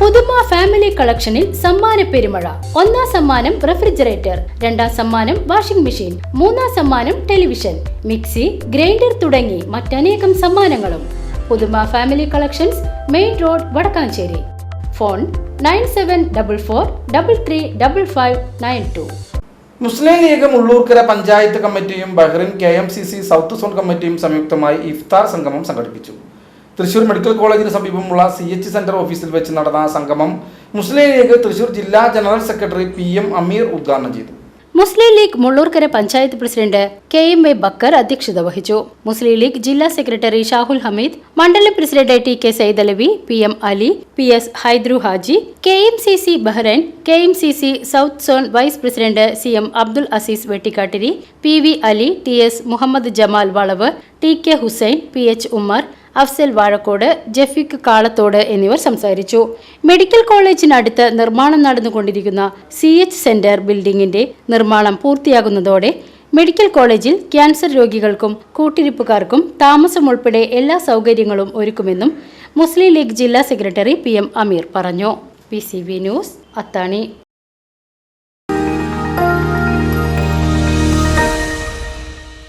പുതുമ ഫാമിലി കളക്ഷനിൽ സമ്മാന പെരുമഴ. ഒന്നാം സമ്മാനം റെഫ്രിജറേറ്റർ രണ്ടാം സമ്മാനം വാഷിംഗ് മെഷീൻ മൂന്നാം സമ്മാനം ടെലിവിഷൻ മിക്സി ഗ്രൈൻഡർ തുടങ്ങി മറ്റനേകം സമ്മാനങ്ങളും. Puthuma family collections main road Vadakkanchery. Phone nine seven double four double three double five nine two. Muslim League Mullurkara panchayat കമ്മിറ്റിയും Bahrain K M C C south zone കമ്മിറ്റിയും സംയുക്തമായി ഇഫ്താർ സംഗമം സംഘടിപ്പിച്ചു. Thrissur medical കോളേജിന് സമീപമുള്ള സി എച്ച് സെന്റർ ഓഫീസിൽ വെച്ച് നടന്ന സംഗമം മുസ്ലിം ലീഗ് തൃശൂർ ജില്ലാ general secretary P M Ameer ഉദ്ഘാടനം ചെയ്തു. Muslim League Mullurkara panchayat president K M A Bakkar അധ്യക്ഷത വഹിച്ചു. മുസ്ലിം ലീഗ് ജില്ലാ സെക്രട്ടറി ഷാഹുൽ ഹമീദ് മണ്ഡലം president T K Saidalavi P M Ali P S Haidru Haji K M C C Bahrain K M C C south zone vice president C M Abdul Azeez Vettikkattiri P V Ali T S Muhammad Jamal Valavu T K Hussain P H Ummer Afzal Vazhakkod Jafeeq Kalathode എന്നിവർ സംസാരിച്ചു. Medical കോളേജിനടുത്ത് നിർമ്മാണം നടന്നുകൊണ്ടിരിക്കുന്ന C H centre ബിൽഡിംഗിന്റെ നിർമ്മാണം പൂർത്തിയാകുന്നതോടെ medical കോളേജിൽ cancer രോഗികൾക്കും കൂട്ടിരിപ്പുകാർക്കും താമസം ഉൾപ്പെടെ എല്ലാ സൗകര്യങ്ങളും ഒരുക്കുമെന്നും മുസ്ലിം ലീഗ് ജില്ലാ സെക്രട്ടറി പി എം അമീർ പറഞ്ഞു. P news Athani.